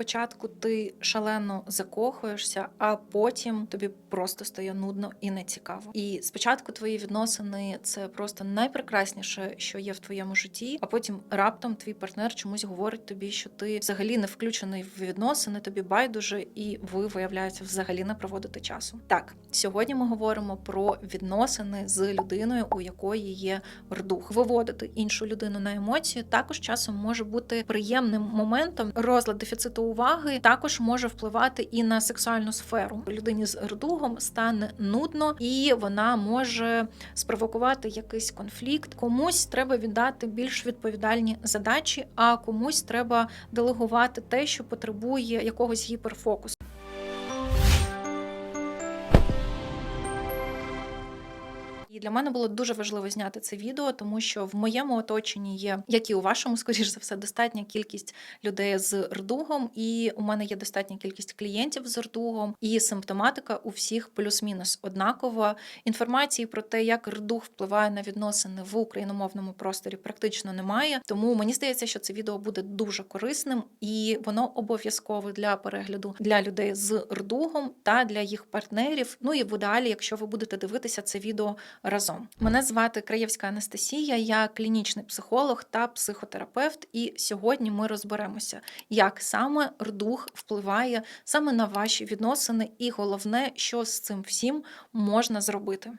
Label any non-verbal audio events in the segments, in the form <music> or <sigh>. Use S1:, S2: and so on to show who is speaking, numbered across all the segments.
S1: Спочатку ти шалено закохуєшся, а потім тобі просто стає нудно і нецікаво. І спочатку твої відносини це просто найпрекрасніше, що є в твоєму житті. А потім раптом твій партнер чомусь говорить тобі, що ти взагалі не включений в відносини, тобі байдуже, і ви виявляється взагалі не проводите часу. Так, сьогодні ми говоримо про відносини з людиною, у якої є рдух. Виводити іншу людину на емоції також часом може бути приємним моментом. Розлад дефіциту уваги також може впливати і на сексуальну сферу. Людині з рдугом стане нудно, і вона може спровокувати якийсь конфлікт. Комусь треба віддати більш відповідальні задачі, а комусь треба делегувати те, що потребує якогось гіперфокусу. Для мене було дуже важливо зняти це відео, тому що в моєму оточенні є, як і у вашому, <laughs> скоріш за все, достатня кількість людей з рдугом, і у мене є достатня кількість клієнтів з рдугом, і симптоматика у всіх плюс-мінус однакова. Інформації про те, як рдуг впливає на відносини в україномовному просторі, практично немає. Тому мені здається, що це відео буде дуже корисним і воно обов'язкове для перегляду для людей з рдугом та для їх партнерів. Ну і в ідеалі, якщо ви будете дивитися це відео разом. Мене звати Краєвська Анастасія, я клінічний психолог та психотерапевт. І сьогодні ми розберемося, як саме рдух впливає саме на ваші відносини, і головне, що з цим всім можна зробити.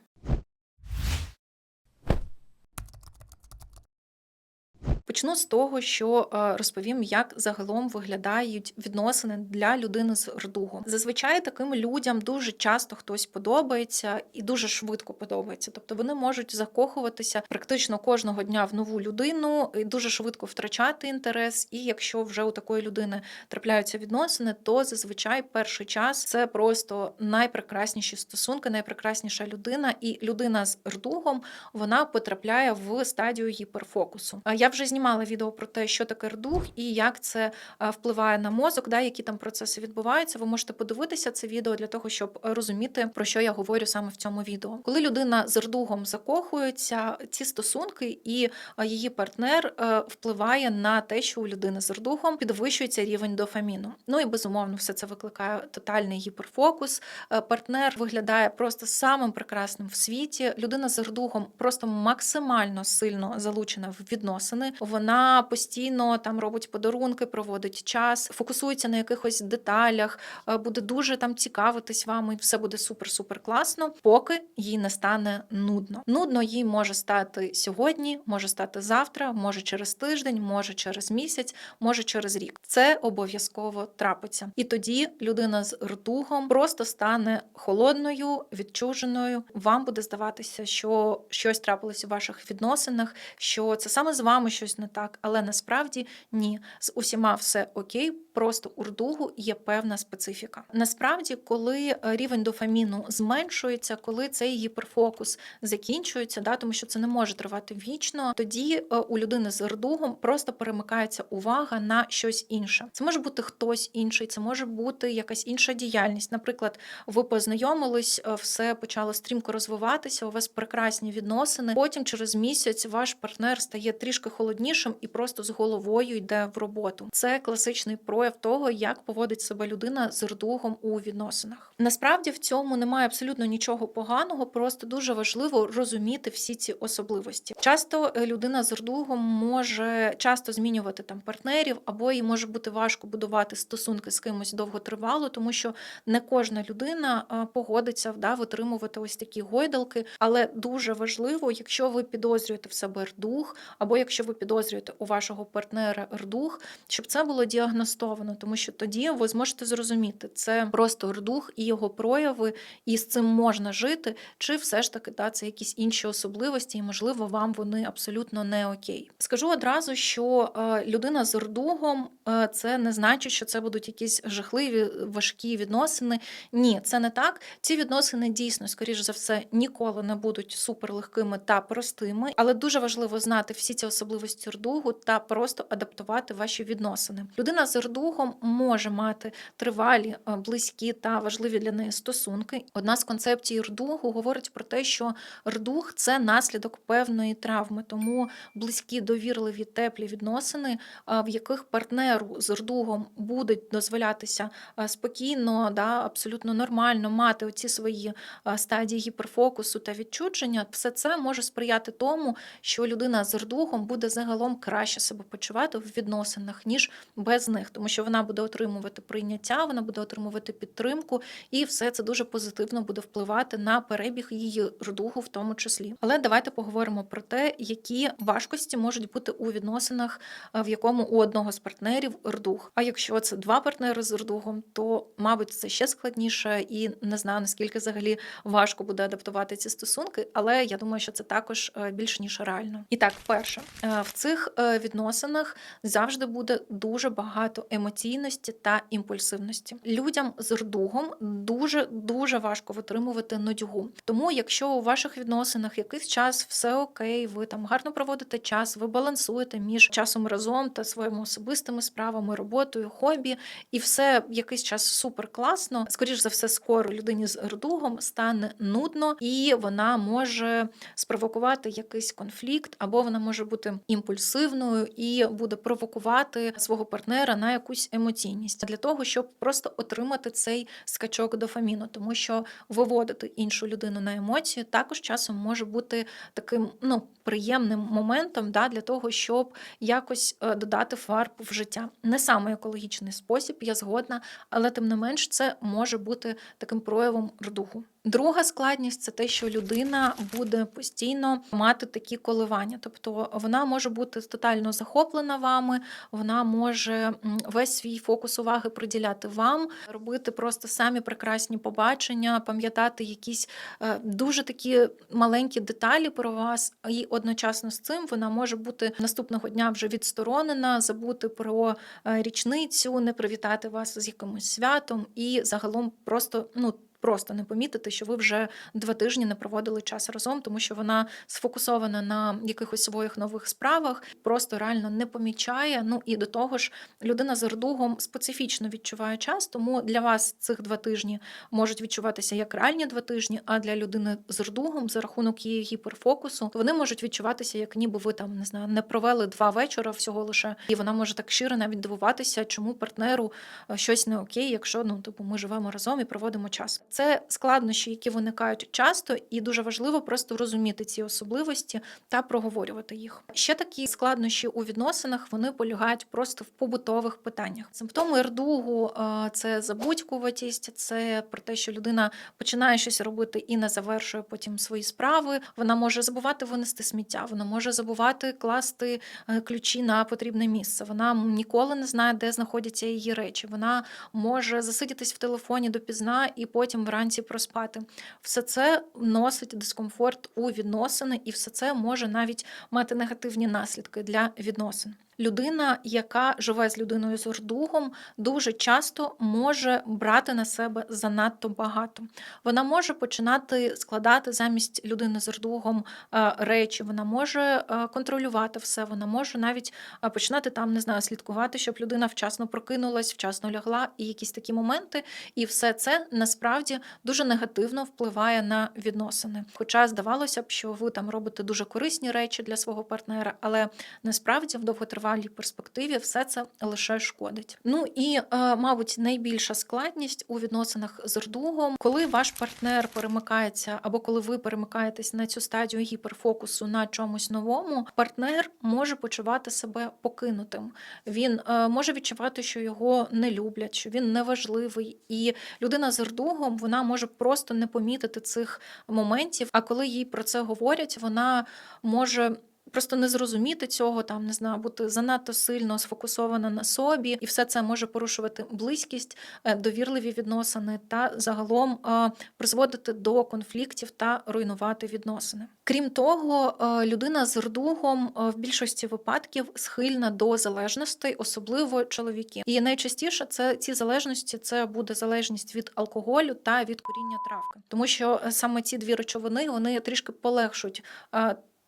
S1: Почну з того, що е, розповім, як загалом виглядають відносини для людини з рдугом. Зазвичай таким людям дуже часто хтось подобається і дуже швидко подобається. Тобто вони можуть закохуватися практично кожного дня в нову людину і дуже швидко втрачати інтерес. І якщо вже у такої людини трапляються відносини, то зазвичай перший час це просто найпрекрасніші стосунки, найпрекрасніша людина, і людина з рдугом вона потрапляє в стадію гіперфокусу. А я вже знімала відео про те, що таке рдуг і як це е, впливає на мозок, да, які там процеси відбуваються. Ви можете подивитися це відео для того, щоб розуміти, про що я говорю саме в цьому відео. Коли людина з рдугом закохується, ці стосунки і е, її партнер е, впливає на те, що у людини з рдугом підвищується рівень дофаміну. Ну і безумовно, все це викликає тотальний гіперфокус. Партнер виглядає просто самим прекрасним в світі. Людина з рдугом просто максимально сильно залучена в відносини. Вона постійно там робить подарунки, проводить час, фокусується на якихось деталях, е, буде дуже там цікавитись вами, все буде супер-супер класно, поки їй не стане нудно. Нудно їй може стати сьогодні, може стати завтра, може через тиждень, може через місяць, може через рік. Це обов'язково трапиться. І тоді людина з ртугом просто стане холодною, відчуженою. Вам буде здаватися, що щось трапилось у ваших відносинах, що це саме з вами щось не так, але насправді ні, з усіма все окей. Просто у рдугу є певна специфіка. Насправді, коли е, рівень дофаміну зменшується, коли цей гіперфокус закінчується, да, тому що це не може тривати вічно, тоді е, у людини з рдугом просто перемикається увага на щось інше. Це може бути хтось інший, це може бути якась інша діяльність. Наприклад, ви познайомились, е, все почало стрімко розвиватися. У вас прекрасні відносини. Потім через місяць ваш партнер стає трішки холоднішим і просто з головою йде в роботу. Це класичний прояв того, як поводить себе людина з рдугом у відносинах. Насправді в цьому немає абсолютно нічого поганого, просто дуже важливо розуміти всі ці особливості. Часто е, людина з рдугом може часто змінювати там партнерів, або їй може бути важко будувати стосунки з кимось довготривало, тому що не кожна людина е, погодиться да, витримувати ось такі гойдалки. Але дуже важливо, якщо ви підозрюєте в себе рдуг, або якщо ви підозрюєте у вашого партнера рдуг, щоб це було діагностовано, тому що тоді ви зможете зрозуміти, це просто рдуг і його прояви, і з цим можна жити, чи все ж таки да, це якісь інші особливості, і можливо вам вони абсолютно не окей. Скажу одразу, що е, людина з рдугом е, це не значить, що це будуть якісь жахливі важкі відносини. Ні, це не так. Ці відносини дійсно, скоріш за все, ніколи не будуть суперлегкими та простими, але дуже важливо знати всі ці особливості рдугу та просто адаптувати ваші відносини. Людина з рдугом рдугом може мати тривалі, е, близькі та важливі для неї стосунки. Одна з концепцій рдугу говорить про те, що рдуг це наслідок певної травми, тому близькі, довірливі, теплі відносини, в яких партнеру з рдугом будуть дозволятися спокійно, да, абсолютно нормально мати оці свої стадії гіперфокусу та відчудження, все це може сприяти тому, що людина з рдугом буде загалом краще себе почувати в відносинах, ніж без них, тому що вона буде отримувати прийняття, вона буде отримувати підтримку, і все це дуже позитивно буде впливати на перебіг її рдугу, в тому числі. Але давайте поговоримо про те, які важкості можуть бути у відносинах, е, в якому у одного з партнерів рдуг. А якщо це два партнери з рдугом, то мабуть це ще складніше, і не знаю наскільки взагалі важко буде адаптувати ці стосунки, але я думаю, що це також е, більш ніж реально. І так, перше, е, в цих відносинах завжди буде дуже багато емоційності та імпульсивності. Людям з рдугом дуже дуже важко витримувати нудьгу. Тому, якщо у ваших відносинах якийсь час все окей, ви там гарно проводите час, ви балансуєте між часом разом та своїми особистими справами, роботою, хобі, і все якийсь час супер класно. Скоріш за все, скоро людині з рдугом стане нудно, і вона може спровокувати якийсь конфлікт, або вона може бути імпульсивною і буде провокувати свого партнера на якусь емоційність для того, щоб просто отримати цей скачок дофаміну, тому що виводити іншу людину на емоцію також часом може бути таким ну приємним моментом да, для того, щоб якось е, додати фарб в життя. Не саме екологічний спосіб, я згодна, але тим не менш це може бути таким проявом рдуху. Друга складність це те, що людина буде постійно мати такі коливання, тобто вона може бути тотально захоплена вами, вона може весь свій фокус уваги приділяти вам, робити просто самі прекрасні побачення, пам'ятати якісь е, дуже такі маленькі деталі про вас, і одночасно з цим вона може бути наступного дня вже відсторонена, забути про е, річницю, не привітати вас з якимось святом і загалом просто ну. Просто не помітити, що ви вже два тижні не проводили час разом, тому що вона сфокусована на якихось своїх нових справах, просто реально не помічає. Ну і до того ж, людина з рдугом специфічно відчуває час, тому для вас цих два тижні можуть відчуватися як реальні два тижні. А для людини з рдугом, за рахунок її гіперфокусу, вони можуть відчуватися, як ніби ви там не знаю, не провели два вечора всього лише, і вона може так щиро навіть дивуватися, чому партнеру е, щось не окей, якщо ну типу ми живемо разом і проводимо час. Це складнощі, які виникають часто, і дуже важливо просто розуміти ці особливості та проговорювати їх. Ще такі складнощі у відносинах вони полягають просто в побутових питаннях. Симптоми рдугу е, це забудькуватість, це про те, що людина починає щось робити і не завершує потім свої справи. Вона може забувати винести сміття, вона може забувати класти е, ключі на потрібне місце. Вона ніколи не знає, де знаходяться її речі. Вона може засидітись в телефоні допізна і потім вранці проспати. Все це носить дискомфорт у відносини, і все це може навіть мати негативні наслідки для відносин. Людина, яка живе з людиною з ордугом, дуже часто може брати на себе занадто багато. Вона може починати складати замість людини з ордугом е, речі, вона може е, контролювати все, вона може навіть е, починати там, не знаю, слідкувати, щоб людина вчасно прокинулась, вчасно лягла, і якісь такі моменти. І все це насправді дуже негативно впливає на відносини. Хоча здавалося б, що ви там робите дуже корисні речі для свого партнера, але насправді в довготривалій перспективі все це лише шкодить. Ну і, е, мабуть, найбільша складність у відносинах з рдугом, коли ваш партнер перемикається, або коли ви перемикаєтесь на цю стадію гіперфокусу на чомусь новому, партнер може почувати себе покинутим. Він е, може відчувати, що його не люблять, що він неважливий, і людина з рдугом вона може просто не помітити цих моментів. А коли їй про це говорять, вона може. Просто не зрозуміти цього, там не знаю, бути занадто сильно сфокусована на собі, і все це може порушувати близькість, е, довірливі відносини та загалом е, призводити до конфліктів та руйнувати відносини. Крім того, е, людина з рдугом в більшості випадків схильна до залежностей, особливо чоловіки. І найчастіше це ці залежності це буде залежність від алкоголю та від коріння травки, тому що саме ці дві речовини вони трішки полегшують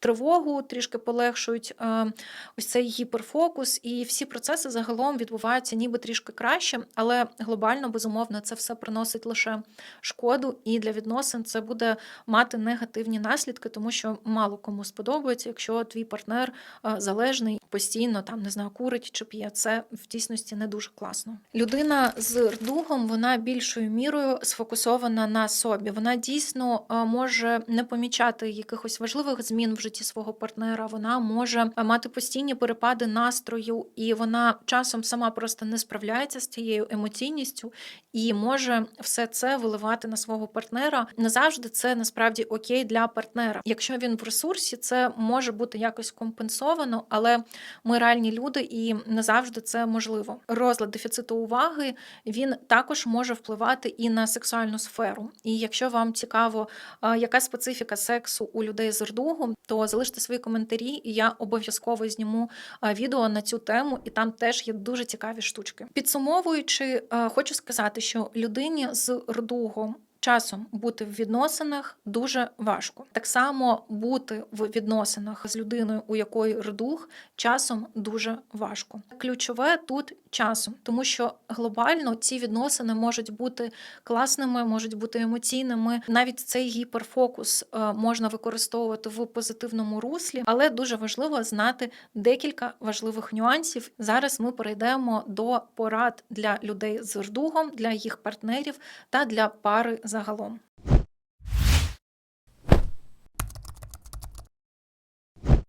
S1: тривогу, трішки полегшують е, ось цей гіперфокус, і всі процеси загалом відбуваються ніби трішки краще, але глобально, безумовно, це все приносить лише шкоду, і для відносин це буде мати негативні наслідки, тому що мало кому сподобається, якщо твій партнер е, залежний, постійно там не знаю, курить чи п'є. Це в дійсності не дуже класно. Людина з рдугом вона більшою мірою сфокусована на собі. Вона дійсно е, може не помічати якихось важливих змін в житті свого партнера. Вона може е, мати постійні перепади настрою, і вона часом сама просто не справляється з цією емоційністю і може все це виливати на свого партнера. Не завжди це насправді окей для партнера. Якщо він в ресурсі, це може бути якось компенсовано, але ми реальні люди і не завжди це можливо. Розлад дефіциту уваги він також може впливати і на сексуальну сферу. І якщо вам цікаво, яка специфіка сексу у людей з рдугом, то залиште свої коментарі, і я обов'язково зніму відео на цю тему, і там теж є дуже цікаві штучки. Підсумовуючи, хочу сказати, що людині з рдугом часом бути в відносинах дуже важко. Так само бути в відносинах з людиною, у якої рдуг, часом дуже важко. Ключове тут часом, тому що глобально ці відносини можуть бути класними, можуть бути емоційними. Навіть цей гіперфокус е, можна використовувати в позитивному руслі, але дуже важливо знати декілька важливих нюансів. Зараз ми перейдемо до порад для людей з рдугом, для їх партнерів та для пари загалом.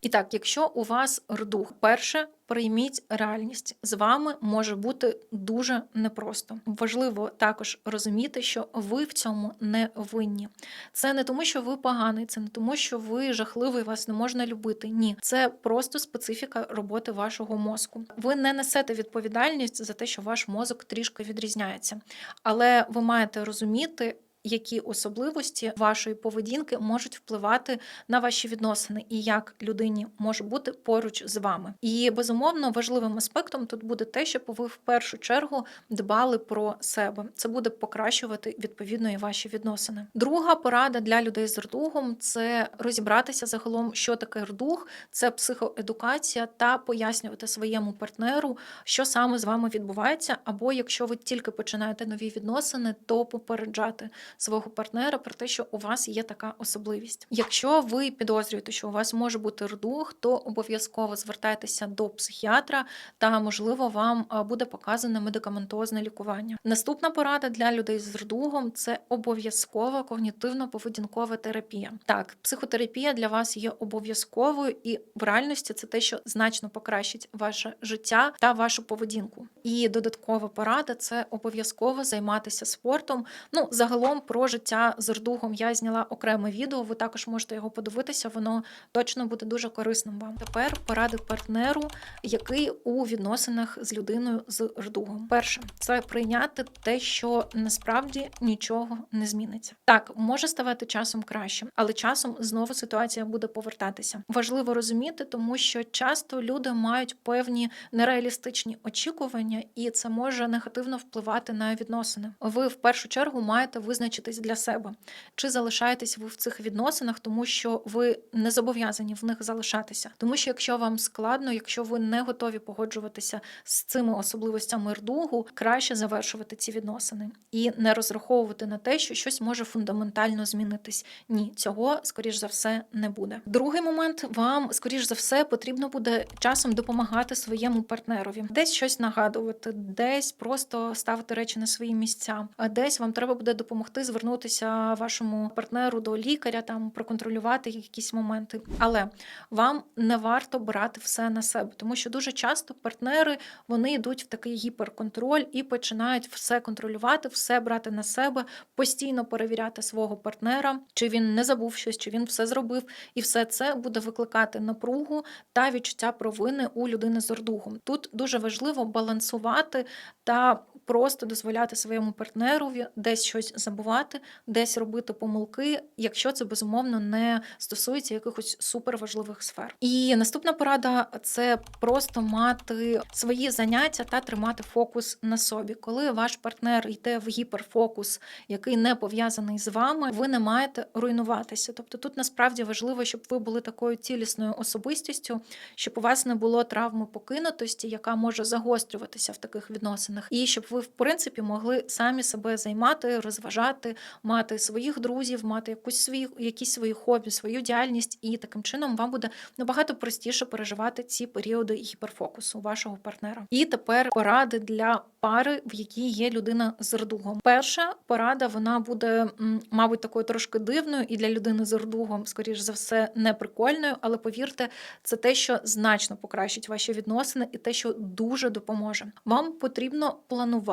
S1: І так, якщо у вас рдух, перше прийміть реальність. З вами може бути дуже непросто. Важливо також розуміти, що ви в цьому не винні. Це не тому, що ви поганий, це не тому, що ви жахливий, вас не можна любити. Ні, це просто специфіка роботи вашого мозку. Ви не несете відповідальність за те, що ваш мозок трішки відрізняється, але ви маєте розуміти які особливості вашої поведінки можуть впливати на ваші відносини, і як людині може бути поруч з вами. І безумовно важливим аспектом тут буде те, щоб ви в першу чергу дбали про себе. Це буде покращувати відповідно і ваші відносини. Друга порада для людей з рдугом це розібратися загалом, що таке рдуг, це психоедукація та пояснювати своєму партнеру, що саме з вами відбувається, або якщо ви тільки починаєте нові відносини, то попереджати свого партнера про те, що у вас є така особливість. Якщо ви підозрюєте, що у вас може бути рдуг, то обов'язково звертайтеся до психіатра, та можливо вам буде показане медикаментозне лікування. Наступна порада для людей з рдугом це обов'язкова когнітивно-поведінкова терапія. Так, психотерапія для вас є обов'язковою, і в реальності це те, що значно покращить ваше життя та вашу поведінку. І додаткова порада це обов'язково займатися спортом. Ну, загалом про життя з рдугом я зняла окреме відео. Ви також можете його подивитися, воно точно буде дуже корисним вам. Тепер поради партнеру, який у відносинах з людиною з рдугом. Перше, це прийняти те, що насправді нічого не зміниться. Так, може ставати часом краще, але часом знову ситуація буде повертатися. Важливо розуміти, тому що часто люди мають певні нереалістичні очікування, і це може негативно впливати на відносини. Ви в першу чергу маєте визначити визначитись для себе, чи залишаєтесь ви в цих відносинах, тому що ви не зобов'язані в них залишатися. Тому що якщо вам складно, якщо ви не готові погоджуватися з цими особливостями рдугу, краще завершувати ці відносини і не розраховувати на те, що щось може фундаментально змінитись. Ні, цього скоріш за все не буде. Другий момент вам, скоріш за все, потрібно буде часом допомагати своєму партнерові, десь щось нагадувати, десь просто ставити речі на свої місця, а десь вам треба буде допомогти звернутися вашому партнеру до лікаря, там проконтролювати якісь моменти. Але вам не варто брати все на себе, тому що дуже часто партнери вони йдуть в такий гіперконтроль і починають все контролювати, все брати на себе, постійно перевіряти свого партнера, чи він не забув щось, чи він все зробив, і все це буде викликати напругу та відчуття провини у людини з ордугом. Тут дуже важливо балансувати та просто дозволяти своєму партнерові десь щось забувати, десь робити помилки, якщо це безумовно не стосується якихось суперважливих сфер. І наступна порада це просто мати свої заняття та тримати фокус на собі. Коли ваш партнер йде в гіперфокус, який не пов'язаний з вами, ви не маєте руйнуватися. Тобто тут насправді важливо, щоб ви були такою цілісною особистістю, щоб у вас не було травми покинутості, яка може загострюватися в таких відносинах, і щоб ви, в принципі, могли самі себе займати, розважати, мати своїх друзів, мати якусь свої, якісь свої хобі, свою діяльність, і таким чином вам буде набагато простіше переживати ці періоди гіперфокусу вашого партнера. І тепер поради для пари, в якій є людина з рдугом. Перша порада вона буде, мабуть, такою трошки дивною і для людини з рдугом, скоріш за все, не прикольною, але повірте, це те, що значно покращить ваші відносини, і те, що дуже допоможе. Вам потрібно планувати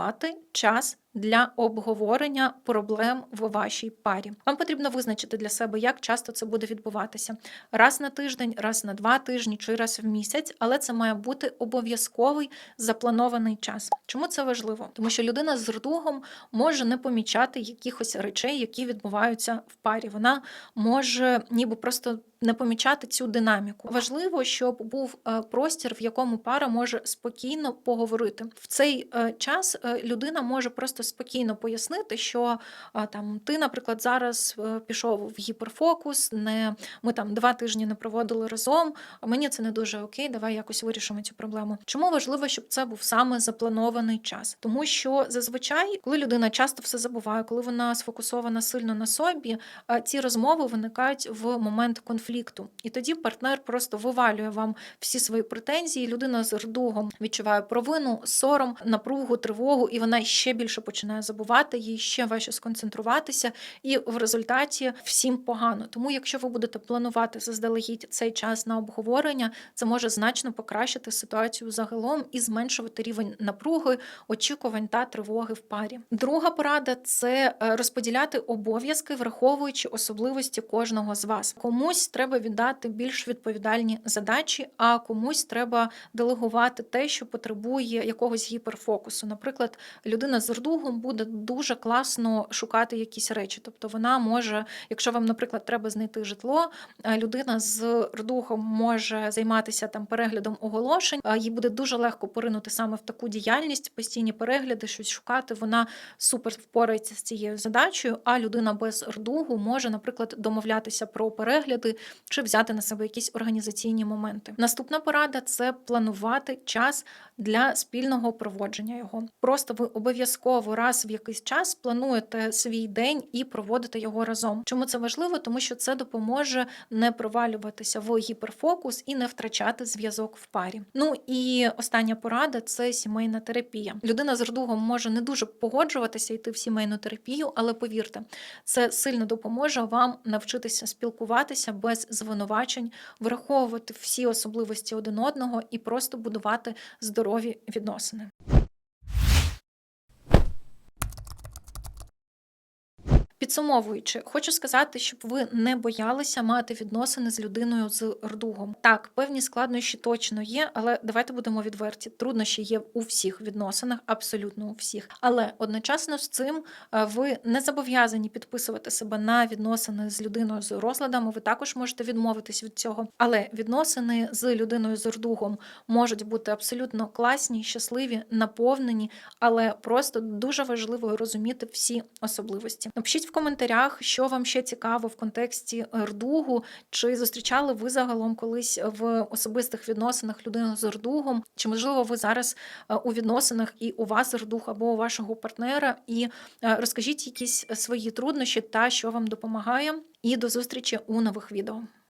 S1: час. Для обговорення проблем в вашій парі вам потрібно визначити для себе, як часто це буде відбуватися раз на тиждень, раз на два тижні чи раз в місяць, але це має бути обов'язковий запланований час. Чому це важливо? Тому що людина з рдугом може не помічати якихось речей, які відбуваються в парі. Вона може ніби просто не помічати цю динаміку. Важливо, щоб був е, простір, в якому пара може спокійно поговорити. В цей е, час е, людина може просто спокійно пояснити, що там ти, наприклад, зараз пішов в гіперфокус, не ми там два тижні не проводили разом. Мені це не дуже окей. Давай якось вирішимо цю проблему. Чому важливо, щоб це був саме запланований час? Тому що зазвичай, коли людина часто все забуває, коли вона сфокусована сильно на собі, ці розмови виникають в момент конфлікту. І тоді партнер просто вивалює вам всі свої претензії. Людина з рдугом відчуває провину, сором, напругу, тривогу, і вона ще більше починає забувати, їй ще важче сконцентруватися, і в результаті всім погано. Тому, якщо ви будете планувати заздалегідь цей час на обговорення, це може значно покращити ситуацію загалом і зменшувати рівень напруги, очікувань та тривоги в парі. Друга порада це е, розподіляти обов'язки, враховуючи особливості кожного з вас. Комусь треба віддати більш відповідальні задачі, а комусь треба делегувати те, що потребує якогось гіперфокусу. Наприклад, людина з рдугом буде дуже класно шукати якісь речі. Тобто вона може, якщо вам, наприклад, треба знайти житло, людина з рдугом може займатися там переглядом оголошень, їй буде дуже легко поринути саме в таку діяльність, постійні перегляди, щось шукати. Вона супер впорається з цією задачею. А людина без рдугу може, наприклад, домовлятися про перегляди, чи взяти на себе якісь організаційні моменти. Наступна порада це планувати час для спільного проводження його. Просто ви обов'язково раз в якийсь час плануєте свій день і проводите його разом. Чому це важливо? Тому що це допоможе не провалюватися в гіперфокус і не втрачати зв'язок в парі. Ну і остання порада це сімейна терапія. Людина з рдугом може не дуже погоджуватися йти в сімейну терапію, але повірте, це сильно допоможе вам навчитися спілкуватися без звинувачень, враховувати всі особливості один одного і просто будувати здорові відносини. Підсумовуючи, хочу сказати, щоб ви не боялися мати відносини з людиною з рдугом. Так, певні складнощі точно є, але давайте будемо відверті. Труднощі є у всіх відносинах, абсолютно у всіх. Але одночасно з цим е, ви не зобов'язані підписувати себе на відносини з людиною з розладами. Ви також можете відмовитись від цього. Але відносини з людиною з рдугом можуть бути абсолютно класні, щасливі, наповнені, але просто дуже важливо розуміти всі особливості. Напишіть в коментарях, що вам ще цікаво в контексті рдугу, чи зустрічали ви загалом колись в особистих відносинах людину з Ердугом, чи можливо ви зараз е, у відносинах і у вас рдуг або у вашого партнера, і е, розкажіть якісь свої труднощі та що вам допомагає. І до зустрічі у нових відео.